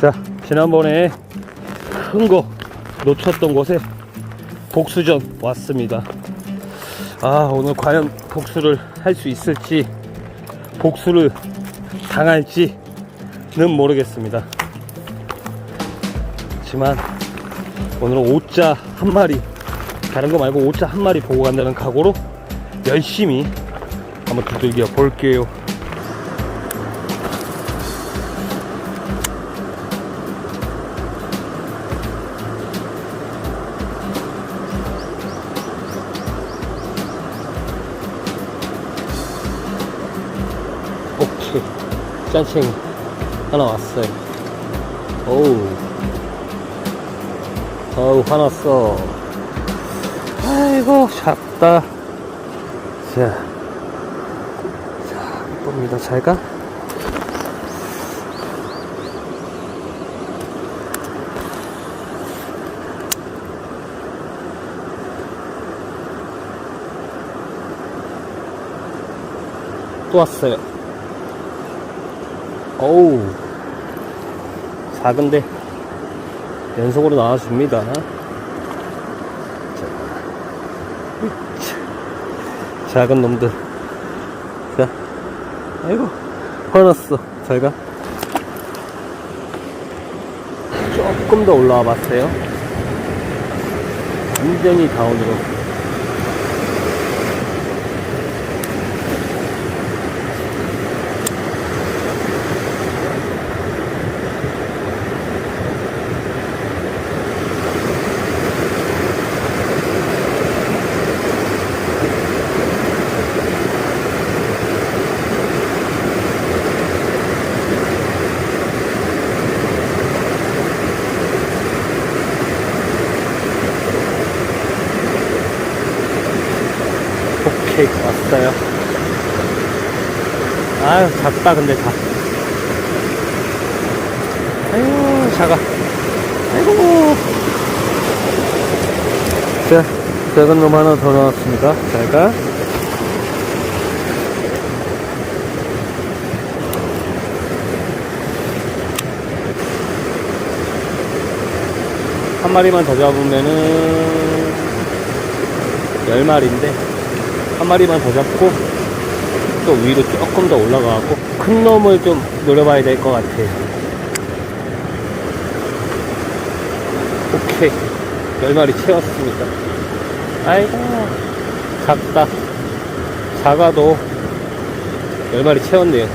자, 지난번에 큰 거 놓쳤던 곳에 복수전 왔습니다. 아, 오늘 과연 복수를 할 수 있을지, 복수를 당할지는 모르겠습니다. 하지만 오늘은 오자 한 마리, 다른 거 말고 오자 한 마리 보고 간다는 각오로 열심히 한번 두들겨 볼게요. 짠챙이 하나 왔어요. 오우. 어우 화났어. 아이고 작다. 자, 자 이쁩니다. 잘가? 또 왔어요 어우. 작은데 연속으로 나와줍니다. 자. 작은 놈들. 자. 아이고. 화났어. 잘가. 조금 더 올라와 봤어요. 완전히 다운으로 오케이 왔어요. 아유 작다 근데 다. 아유 작아. 아이고. 자 작은 놈 하나 더 나왔습니다. 잘 가 한 마리만 더 잡으면은 열 마리인데 한 마리만 더 잡고 또 위로 조금 더 올라가고 큰 놈을 좀 노려봐야 될 것 같아요. 오케이 열 마리 채웠습니다. 아이고 작다 작아도 열 마리 채웠네요.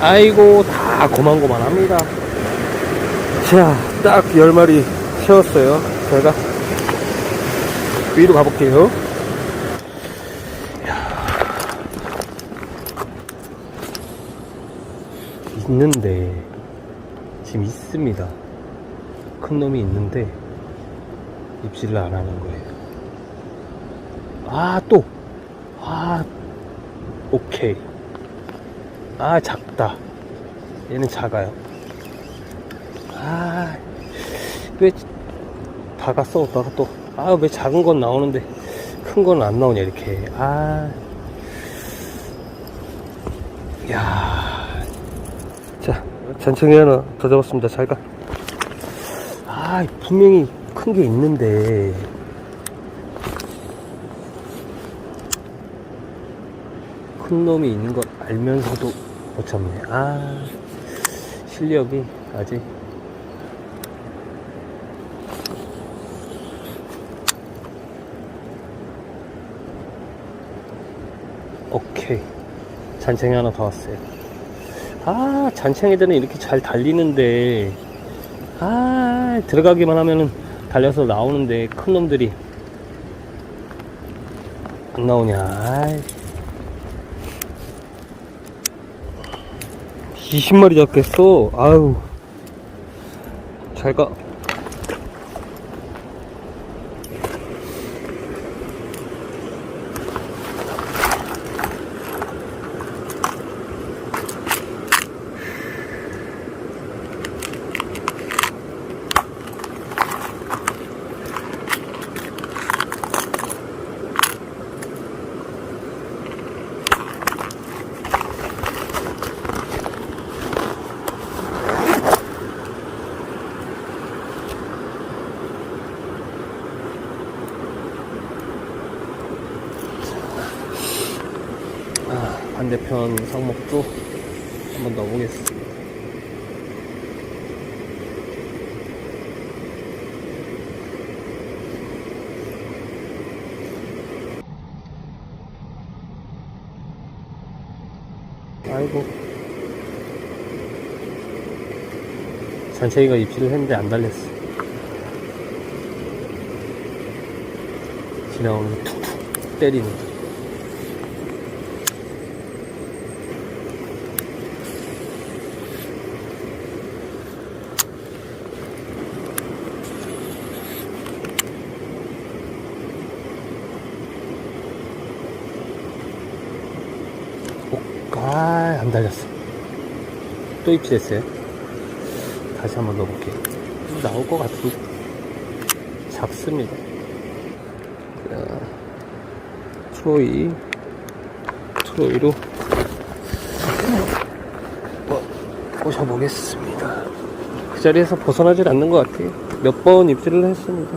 아이고 다 고만고만합니다. 자, 딱 10마리 채웠어요. 제가 위로 가볼게요. 있는데, 지금 있습니다. 큰 놈이 있는데, 입질을 안 하는 거예요. 아, 또! 아, 오케이. 아, 작다. 얘는 작아요. 아, 왜 박았어? 오빠가 또. 아, 왜 작은 건 나오는데 큰 건 안 나오냐, 이렇게. 아. 야 자, 하나 더 잡았습니다. 잘 가. 아, 분명히 큰 게 있는데. 큰 놈이 있는 걸 알면서도 못 잡네. 아, 실력이 아직 오케이 잔챙이 하나 더 왔어요. 아 잔챙이들은 이렇게 잘 달리는데 아 들어가기만 하면은 달려서 나오는데 큰 놈들이 안 나오냐 아이. 20마리 잡겠어. 아유. 잘가 반대편 상목도 한번 넣어보겠습니다. 아이고. 전체기가 입질을 했는데 안 달렸어. 지나오는 거 툭툭 때리는. 거. 아, 안 달렸어. 또 입질했어요. 다시 한번 넣어볼게요. 나올 것 같은데. 잡습니다. 자, 트로이. 트로이로 어, 꼬셔보겠습니다. 그 자리에서 벗어나질 않는 것 같아요. 몇 번 입질을 했습니다.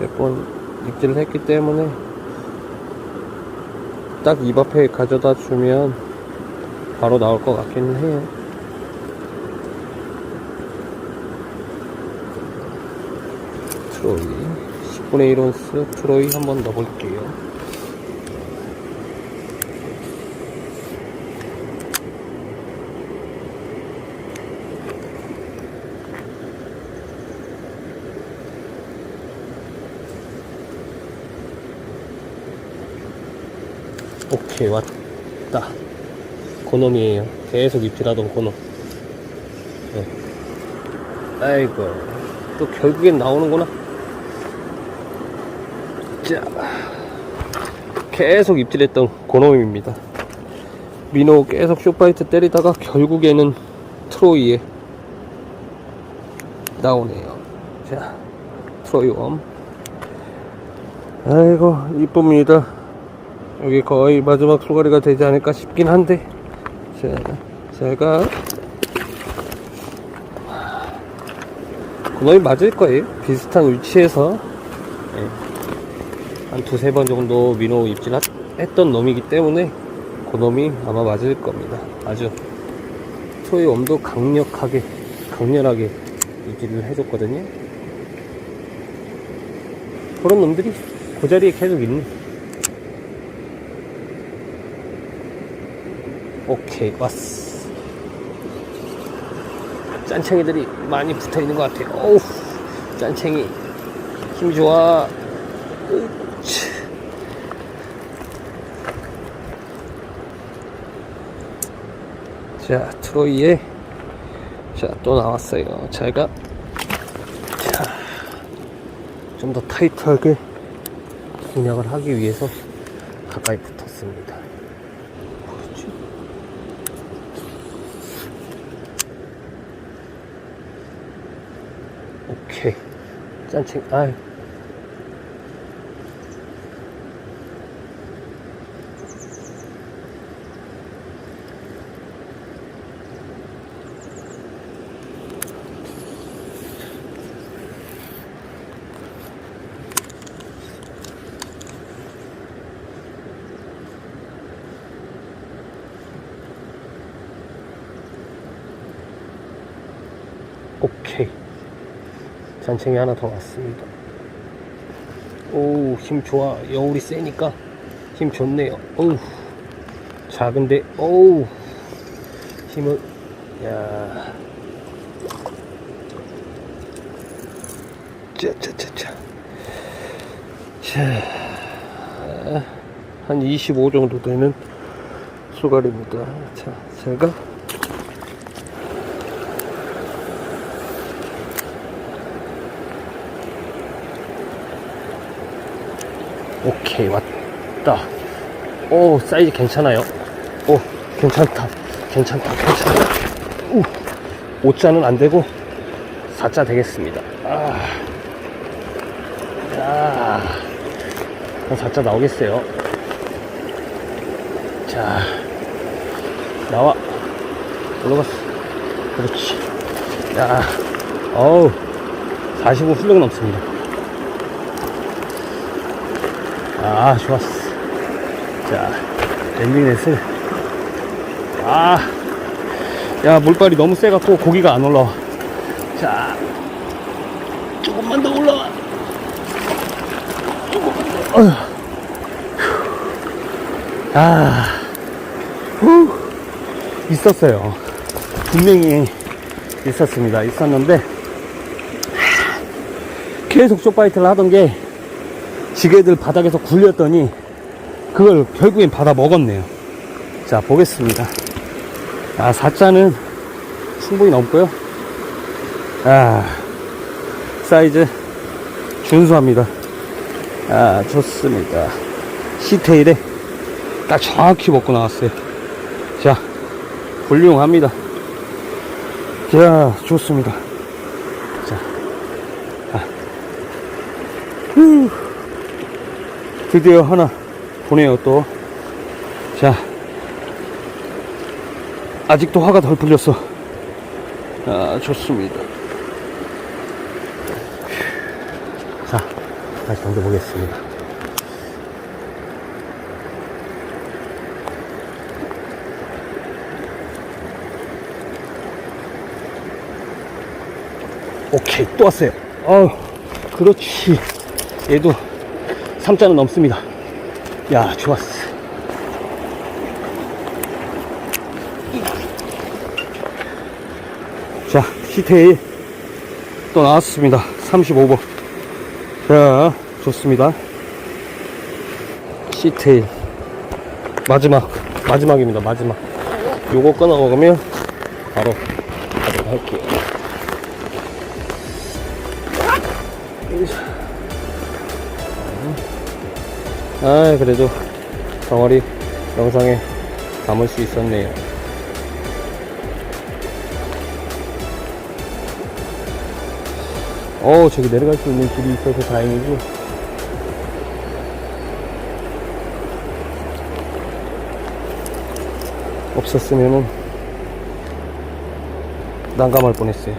몇 번 입질을 했기 때문에 딱 입 앞에 가져다 주면 바로 나올 것 같기는 해요. 트로이 10분의 1온스 트로이 한번 넣어볼게요. 오케이 왔다. 고놈이에요. 계속 입질하던 고놈. 네. 아이고, 또 결국엔 나오는구나. 자, 계속 입질했던 고놈입니다. 민호 계속 쇼파이트 때리다가 결국에는 트로이에 나오네요. 자, 트로이 웜. 아이고, 이쁩니다. 여기 거의 마지막 소가리가 되지 않을까 싶긴 한데 자, 제가 거의 맞을 거예요. 비슷한 위치에서. 예, 한 두세 번 정도 민호 입질 했던 놈이기 때문에 그 놈이 아마 맞을 겁니다. 아주 소의 엄도 강력하게 강렬하게 입질을 해줬거든요. 그런 놈들이 그 자리에 계속 있네 오케이 왔어. 짠챙이들이 많이 붙어 있는 것 같아요. 어우 짠챙이. 힘 좋아. 으치. 자 트로이에. 자또 나왔어요. 잘가. 자좀 더 타이트하게 공략을 하기 위해서 가까이 붙었습니다 그렇지 오케이 잔챙이 하나 더 왔습니다. 오우 힘 좋아. 여울이 세니까 힘 좋네요. 어우 작은데 어우. 힘을 야. 짜짜짜짜 자한 25 정도 되는 소갈입니다. 자 제가 오케이 왔다. 오 사이즈 괜찮아요? 오 괜찮다. 괜찮다 괜찮다 우 5자는 안되고 4자 되겠습니다. 아, 야, 한 4자 나오겠어요. 자 나와. 올라갔어 그렇지. 야 어우 45 훌쩍 넘습니다 아 좋았어 자 랜딩넷을 아, 야, 물발이 너무 세갖고 고기가 안 올라와. 자, 조금만 더 올라와. 조금만 더. 어휴. 아, 후, 있었어요. 분명히 있었습니다. 있었는데, 계속 쇼파이트를 하던 게, 지게들 바닥에서 굴렸더니, 그걸 결국엔 받아 먹었네요. 자, 보겠습니다. 아, 4자는 충분히 넘고요. 아, 사이즈 준수합니다. 아, 좋습니다. 시테일에 딱 정확히 먹고 나왔어요. 자, 훌륭합니다. 자, 좋습니다. 자, 아. 후. 드디어 하나 보네요, 또. 자, 아직도 화가 덜 풀렸어. 아, 좋습니다. 자, 다시 던져보겠습니다. 오케이, 또 왔어요. 어 그렇지. 얘도 3자는 넘습니다. 야, 좋았어. 자, 시테일 또 나왔습니다. 35번. 자, 좋습니다. 시테일. 마지막, 마지막입니다. 마지막. 요거 끊어 먹으면 바로 할게요. 아, 그래도 덩어리 영상에 담을 수 있었네요. 어 저기 내려갈 수 있는 길이 있어서 다행이지 없었으면은 난감할 뻔했어요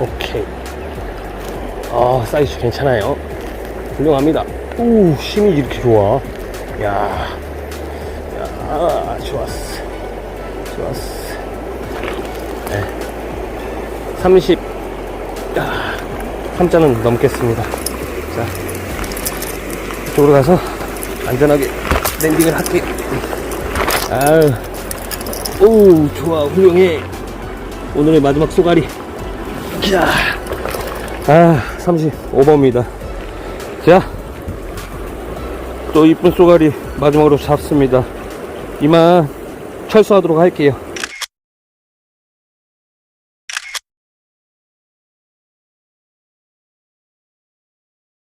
오케이. 아, 사이즈 괜찮아요. 훌륭합니다. 우, 힘이 이렇게 좋아. 야, 야, 좋았어. 좋았어. 네. 30, 야, 3자는 넘겠습니다. 자, 이쪽으로 가서 안전하게 랜딩을 할게요. 아유, 오, 좋아, 훌륭해. 오늘의 마지막 쏘가리. 자, 아, 35번입니다. 자, 또 이쁜 쏘가리 마지막으로 잡습니다. 이만 철수하도록 할게요.